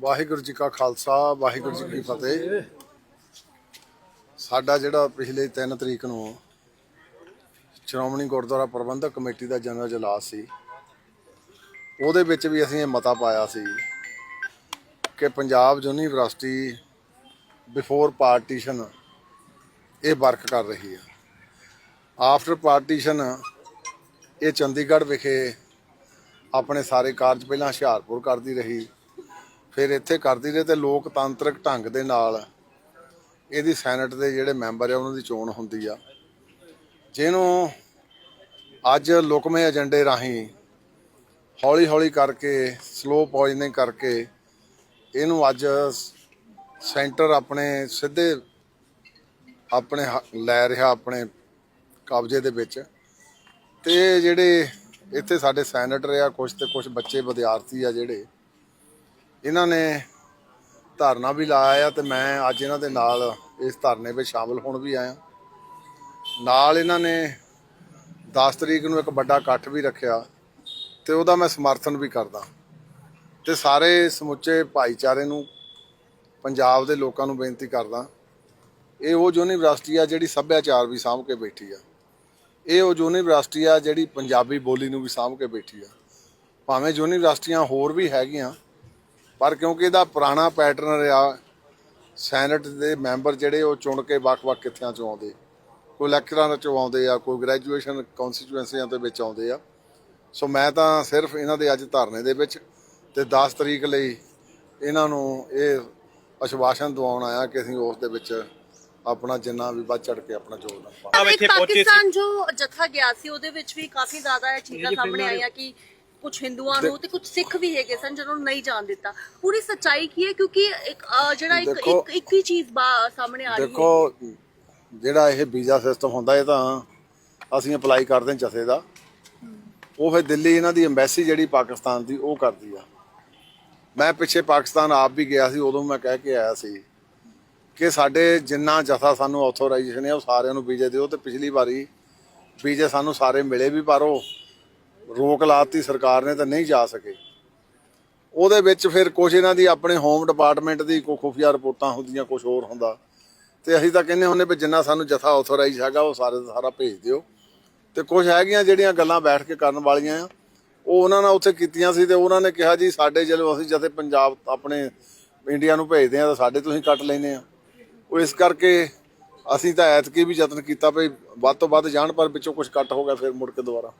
ਵਾਹਿਗੁਰੂ ਜੀ ਕਾ ਖਾਲਸਾ, ਵਾਹਿਗੁਰੂ ਜੀ ਕੀ ਫਤਿਹ। ਸਾਡਾ ਜਿਹੜਾ ਪਿਛਲੇ 3 ਤਰੀਕ ਨੂੰ ਸ਼੍ਰੋਮਣੀ ਗੁਰਦੁਆਰਾ ਪ੍ਰਬੰਧਕ ਕਮੇਟੀ ਦਾ ਜਨਰਲ ਜਲਾਸ ਸੀ, ਉਹਦੇ ਵਿੱਚ ਵੀ ਅਸੀਂ ਇਹ ਮਤਾ ਪਾਇਆ ਸੀ ਕਿ ਪੰਜਾਬ ਯੂਨੀਵਰਸਿਟੀ ਬਿਫੋਰ ਪਾਰਟੀਸ਼ਨ ਇਹ ਵਰਕ ਕਰ ਰਹੀ ਹੈ। ਆਫਟਰ ਪਾਰਟੀਸ਼ਨ ਇਹ ਚੰਡੀਗੜ੍ਹ ਵਿਖੇ ਆਪਣੇ ਸਾਰੇ ਕਾਰਜ ਪਹਿਲਾਂ ਹੁਸ਼ਿਆਰਪੁਰ ਕਰਦੀ ਰਹੀ ਫਿਰ ਇੱਥੇ ਕਰਦੀ ਰਹੇ ਤੇ ਲੋਕਤੰਤਰਕ ਢੰਗ ਦੇ ਨਾਲ ਇਹਦੀ ਸੈਨੇਟ ਦੇ ਜਿਹੜੇ ਮੈਂਬਰ ਆ, ਉਹਨਾਂ ਦੀ ਚੋਣ ਹੁੰਦੀ ਆ। ਜਿਹਨੂੰ ਅੱਜ ਲੁਕਮੇ ਏਜੰਡੇ ਰਾਹੀਂ ਹੌਲੀ ਹੌਲੀ ਕਰਕੇ ਸਲੋ ਪੋਇਜ਼ਨਿੰਗ ਕਰਕੇ ਇਹਨੂੰ ਅੱਜ ਸੈਂਟਰ ਆਪਣੇ ਸਿੱਧੇ ਆਪਣੇ ਹ- ਲੈ ਰਿਹਾ ਆਪਣੇ ਕਬਜ਼ੇ ਦੇ ਵਿੱਚ। ਤੇ ਜਿਹੜੇ ਇੱਥੇ ਸਾਡੇ ਸੈਨੇਟਰ ਆ ਕੁਝ ਤੇ ਕੁਝ ਬੱਚੇ, ਵਿਦਿਆਰਥੀ ਆ ਜਿਹੜੇ ਇਹਨਾਂ ਨੇ ਧਰਨਾ ਵੀ ਲਾਇਆ ਆ ਤੇ ਮੈਂ ਅੱਜ ਇਹਨਾਂ ਦੇ ਨਾਲ ਇਸ ਧਰਨੇ ਵਿੱਚ ਸ਼ਾਮਲ ਹੋਣ ਵੀ ਆਇਆ। ਨਾਲ ਇਹਨਾਂ ਨੇ 10 ਤਰੀਕ ਨੂੰ ਇੱਕ ਵੱਡਾ ਇਕੱਠ ਵੀ ਰੱਖਿਆ ਤੇ ਉਹਦਾ ਮੈਂ ਸਮਰਥਨ ਵੀ ਕਰਦਾ। ਤੇ ਸਾਰੇ ਸਮੁੱਚੇ ਭਾਈਚਾਰੇ ਨੂੰ, ਪੰਜਾਬ ਦੇ ਲੋਕਾਂ ਨੂੰ ਬੇਨਤੀ ਕਰਦਾ, ਇਹ ਉਹ ਯੂਨੀਵਰਸਿਟੀ ਆ ਜਿਹੜੀ ਸੱਭਿਆਚਾਰ ਵੀ ਸਾਂਭ ਕੇ ਬੈਠੀ ਆ। ਇਹ ਉਹ ਯੂਨੀਵਰਸਿਟੀ ਆ ਜਿਹੜੀ ਪੰਜਾਬੀ ਬੋਲੀ ਨੂੰ ਵੀ ਸਾਂਭ ਕੇ ਬੈਠੀ ਆ। ਭਾਵੇਂ ਯੂਨੀਵਰਸਿਟੀਆਂ ਹੋਰ ਵੀ ਹੈਗੀਆਂ ਪਰ ਕਿਉਂਕਿ ਇਹਦਾ ਪੁਰਾਣਾ ਪੈਟਰਨ ਰਿਹਾ ਸੈਨੇਟ ਦੇ ਮੈਂਬਰ ਜਿਹੜੇ ਉਹ ਚੁਣ ਕੇ ਵੱਖ-ਵੱਖ ਕਿੱਥਿਆਂ ਚੋਂ ਆਉਂਦੇ। ਕੋਈ ਲੈਕਚਰਾਂ ਚੋਂ ਆਉਂਦੇ ਆ ਕੋਈ ਗ੍ਰੈਜੂਏਸ਼ਨ ਕਨਸਟੀਚੁਐਂਸੀਆਂ ਦੇ ਵਿੱਚ ਆਉਂਦੇ ਆ। ਸੋ ਮੈਂ ਤਾਂ ਸਿਰਫ ਇਹਨਾਂ ਦੇ ਅੱਜ ਧਰਨੇ ਦੇ ਵਿੱਚ ਤੇ 10 ਤਰੀਕ ਲਈ ਇਹਨਾਂ ਨੂੰ ਇਹ ਅਸ਼ਵਾਸਨ ਦਿਵਾਉਣ ਆਇਆ ਕਿ ਅਸੀਂ ਉਸ ਦੇ ਵਿੱਚ ਆਪਣਾ ਜਿੰਨਾ ਵੀ ਵੱਧ ਚੜ ਕੇ ਆਪਣਾ ਯੋਗਦਾਨ ਪਾਵਾਂਗੇ। ਇੱਥੇ ਪਹੁੰਚੇ ਸੀ। ਪਾਕਿਸਤਾਨ ਜੋ ਜਥਾ ਗਿਆ ਸੀ ਉਹਦੇ ਵਿੱਚ ਵੀ ਕਾਫੀ ਜ਼ਿਆਦਾ ਇਹ ਚੀਜ਼ਾਂ ਸਾਹਮਣੇ ਆਈਆਂ ਕਿ ਕੁਝ ਹਿੰਦੂਆਂ ਨੂੰ ਤੇ ਕੁਝ ਸਿੱਖ ਵੀ ਹੈਗੇ ਸਨ ਜਿਹਨਾਂ ਨੂੰ ਨਹੀਂ ਜਾਣ ਦਿੱਤਾ। ਪੂਰੀ ਸੱਚਾਈ ਕੀ ਹੈ? ਕਿਉਂਕਿ ਇੱਕ ਅਹ, ਜਿਹੜਾ ਇੱਕ ਦੇਖੋ- ਇੱਕ ਇੱਕ ਹੀ ਚੀਜ਼ ਬਾ- ਸਾਹਮਣੇ ਆ ਰਹੀ ਹੈ। ਦੇਖੋ ਜਿਹੜਾ ਇਹ ਵੀਜ਼ਾ ਸਿਸਟਮ ਹੁੰਦਾ ਇਹ ਤਾਂ ਅਸੀਂ ਅਪਲਾਈ ਕਰਦੇ ਹਾਂ ਜਥੇ ਦਾ। ਉਹ ਫਿਰ ਦਿੱਲੀ ਇਹਨਾਂ ਦੀ ਐਮਬੈਸੀ ਜਿਹੜੀ ਪਾਕਿਸਤਾਨ ਦੀ ਉਹ ਕਰਦੀ ਆ। ਮੈਂ ਪਿੱਛੇ ਪਾਕਿਸਤਾਨ ਆਪ ਵੀ ਗਿਆ ਸੀ ਉਦੋਂ ਮੈਂ ਕਹਿ ਕੇ ਆਇਆ ਸੀ ਕਿ ਸਾਡੇ ਜਿੰਨਾ ਜਥਾ ਸਾਨੂੰ ਆਥੋਰਾਈਜੇਸ਼ਨ ਹੈ ਉਹ ਸਾਰਿਆਂ ਨੂੰ ਵੀਜ਼ੇ ਦਿਓ ਤੇ ਪਿਛਲੀ ਵਾਰੀ ਵੀਜ਼ੇ ਸਾਨੂੰ ਸਾਰੇ ਮਿਲੇ ਵੀ ਪਰ। ਉਹ ਰੋਕ ਲਾਤੀ ਸਰਕਾਰ ਨੇ ਤਾਂ ਨਹੀਂ ਜਾ ਸਕੇ। ਉਹਦੇ ਵਿੱਚ ਫਿਰ ਕੁਝ ਇਹਨਾਂ ਦੀ ਆਪਣੇ ਹੋਮ ਡਿਪਾਰਟਮੈਂਟ ਦੀ ਕੋਈ ਖੁਫੀਆ ਰਿਪੋਰਟਾਂ ਹੁੰਦੀਆਂ ਕੁਝ ਹੋਰ ਹੁੰਦਾ। ਤੇ ਅਸੀਂ ਤਾਂ ਕਹਿੰਦੇ ਹੁੰਦੇ ਵੀ ਜਿੰਨਾ ਸਾਨੂੰ ਜਥਾ ਆਥੋਰਾਈਜ਼ ਹੈਗਾ, ਉਹ ਸਾਰੇ ਦਾ ਸਾਰਾ ਭੇਜ ਦਿਓ। ਤੇ ਕੁਝ ਹੈਗੀਆਂ ਜਿਹੜੀਆਂ ਗੱਲਾਂ ਬੈਠ ਕੇ ਕਰਨ ਵਾਲੀਆਂ ਆ, ਉਹ ਉਹਨਾਂ ਨਾਲ ਉੱਥੇ ਕੀਤੀਆਂ ਸੀ ਤੇ ਉਹਨਾਂ ਨੇ ਕਿਹਾ ਜੀ, ਸਾਡੇ ਜਦੋਂ ਅਸੀਂ ਜਥੇ ਪੰਜਾਬ ਆਪਣੇ ਇੰਡੀਆ ਨੂੰ ਭੇਜਦੇ ਆ ਤਾਂ ਸਾਡੇ ਤੁਸੀਂ ਕੱਟ ਲੈਨੇ ਆ ਉਹ ਇਸ ਕਰਕੇ ਅਸੀਂ ਤਾਂ ਐਤਕੀ ਵੀ ਯਤਨ ਕੀਤਾ ਵੀ ਵੱਧ ਤੋਂ ਵੱਧ ਜਾਣ, ਪਰ ਵਿੱਚੋਂ ਕੁਝ ਕੱਟ ਹੋ ਗਿਆ, ਫਿਰ ਮੁੜ ਕੇ ਦੁਬਾਰਾ।